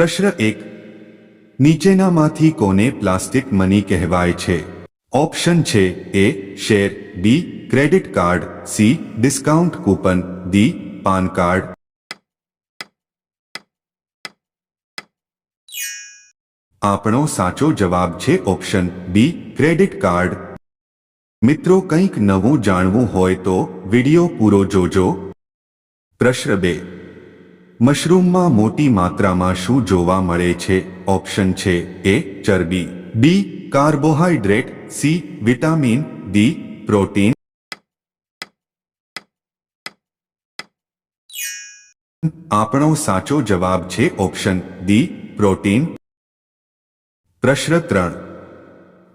પ્રશ્ન એક. નીચેનામાંથી કોને પ્લાસ્ટિક મની કહેવાય છે? ઓપ્શન છે A, share, B, credit card, C, discount coupon, D, PAN card. આપણો સાચો જવાબ છે ઓપ્શન બી, ક્રેડિટ કાર્ડ. મિત્રો કંઈક નવું જાણવું હોય તો વિડિયો પૂરો જોજો. પ્રશ્ન બે. મશરૂમમાં મોટી માત્રામાં શું જોવા મળે છે? ઓપ્શન છે એ ચરબી. B carbohydrate C, vitamin. D, protein. આપણો સાચો જવાબ છે ઓપ્શન ડી, પ્રોટીન. પ્રશ્ન ત્રણ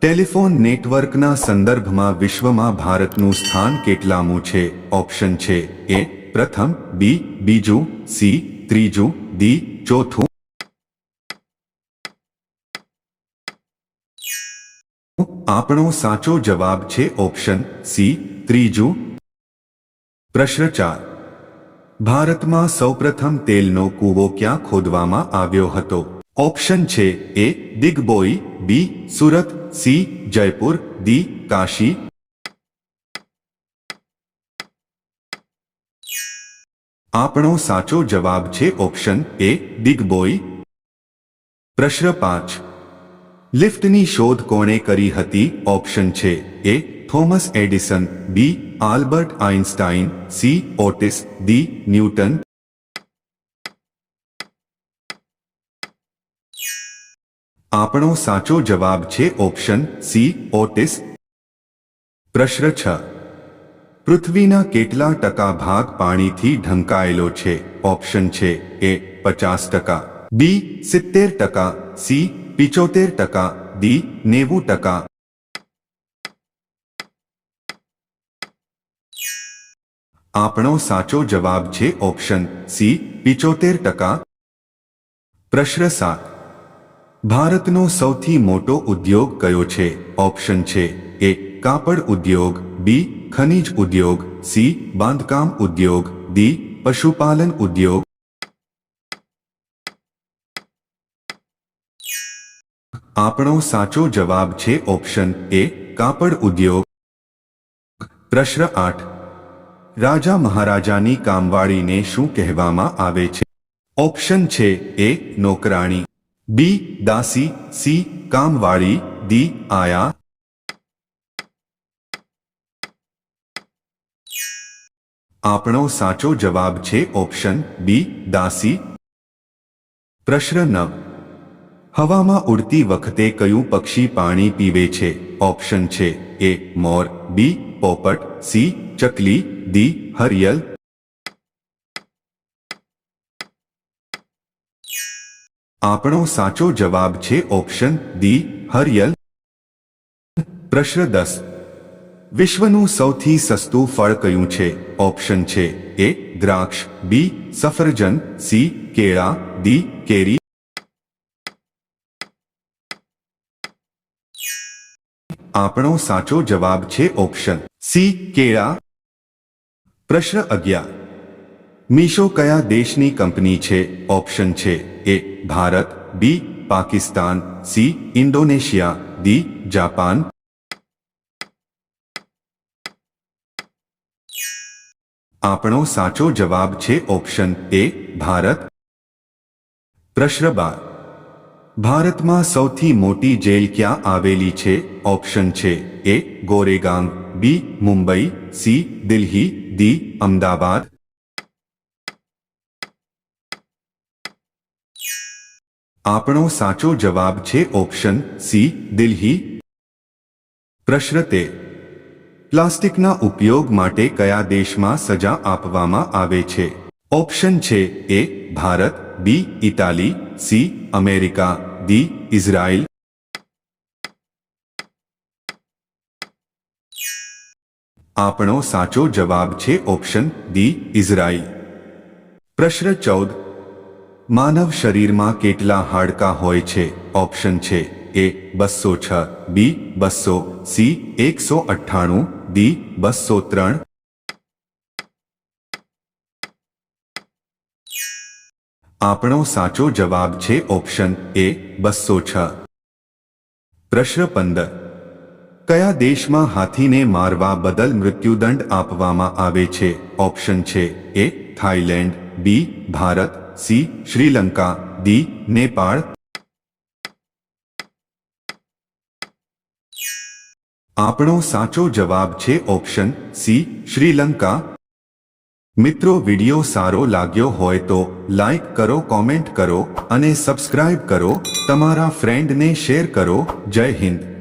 ટેલિફોન નેટવર્કના સંદર્ભમાં વિશ્વમાં ભારતનું સ્થાન કેટલામું છે? ઓપ્શન છે એ પ્રથમ બી બીજું સી ત્રીજું ડી ચોથું. આપણો સાચો જવાબ છે ઓપ્શન સી ત્રીજું. પ્રશ્ન ચાર. ભારતમાં સૌપ્રથમ તેલનો કૂવો ક્યાં ખોદવામાં આવ્યો હતો? ઓપ્શન છે A Digboi B Surat C Jaipur D Kashi. આપણો સાચો જવાબ છે ઓપ્શન એ દિગ્બોઈ પ્રશ્ન પાંચ. લિફ્ટની શોધ કોણે કરી હતી? ઓપ્શન છે A Thomas Edison, B Albert Einstein, C Otis, D Newton. આપણો સાચો જવાબ છે ઓપ્શન સી ઓટિસ. પ્રશ્ન છ. પૃથ્વીના કેટલા ટકા ભાગ પાણીથી ઢંકાયેલો છે? ઓપ્શન છે એ પચાસ ટકા, બી સિત્તેર ટકા, સી પિચોતેર ટકા, ડી નેવું ટકા. આપણો સાચો જવાબ છે ઓપ્શન સી પિચોતેર ટકા. પ્રશ્ન સાત, ભારતનો સૌથી મોટો ઉદ્યોગ કયો છે? ઓપ્શન છે એ કાપડ ઉદ્યોગ, બી ખનિજ ઉદ્યોગ, સી, બાંધકામ ઉદ્યોગ, ડી, પશુપાલન ઉદ્યોગ. આપણો સાચો જવાબ છે ઓપ્શન એ, કાપડ ઉદ્યોગ. પ્રશ્ન આઠ. રાજા મહારાજાની કામવાળીને શું કહેવામાં આવે છે? ઓપ્શન છે એ, નોકરાણી. બી, દાસી. સી, કામવાળી. ડી, આયા. આપણો સાચો જવાબ છે ઓપ્શન બી, દાસી. પ્રશ્ન નવ હવામાં ઉડતી વખતે કયું પક્ષી પાણી પીવે છે? ઓપ્શન છે એ, મોર, બી, પોપટ, સી, ચકલી, ડી, હરિયલ. આપણો સાચો જવાબ છે ઓપ્શન ડી, હરિયલ. પ્રશ્ન દસ. વિશ્વનું સૌથી સસ્તું ફળ કયું છે? ઓપ્શન છે એ દ્રાક્ષ, બી સફરજન, સી કેળા, ડી કેરી. આપણો સાચો જવાબ છે ઓપ્શન સી કેળા. પ્રશ્ન અગિયાર. મીશો કયા દેશની કંપની છે? ઓપ્શન છે A Bharat, B Pakistan, C Indonesia, D Japan. આપણો સાચો જવાબ છે ઓપ્શન એ, ભારત. પ્રશ્ન બાર. ભારતમાં સૌથી મોટી જેલ ક્યાં આવેલી છે? ઓપ્શન છે A, Goregaon, B, Mumbai, C, Delhi, D, Ahmedabad. આપણો સાચો જવાબ છે ઓપ્શન સી, દિલ્હી. પ્રશ્ન તેર. પ્લાસ્ટિકના ઉપયોગ માટે કયા દેશમાં સજા આપવામાં આવે છે? ઓપ્શન છે A, Bharat, B, Italy, C, America, D, Israel. આપણો સાચો જવાબ છે ઓપ્શન ડી, ઇઝરાયલ. પ્રશ્ન ચૌદ. માનવ શરીરમાં કેટલા હાડકાં હોય છે? ઓપ્શન છે એ, બસો છ, બી, બસો, સી, એકસો અઠ્ઠાણું ડી, બસો ત્રણ. આપણો સાચો જવાબ છે ઓપ્શન એ, બસો છ. પ્રશ્ન પંદર. કયા દેશમાં હાથીને મારવા બદલ મૃત્યુદંડ આપવામાં આવે છે? ઓપ્શન છે A Thailand B, Bharat, C, Sri Lanka, D, Nepal આપણો સાચો જવાબ છે ઓપ્શન સી, શ્રીલંકા. મિત્રો, વિડિયો સારો લાગ્યો હોય તો લાઈક કરો, કોમેન્ટ કરો અને સબસ્ક્રાઇબ કરો. તમારા ફ્રેન્ડને શેર કરો. જય હિન્દ.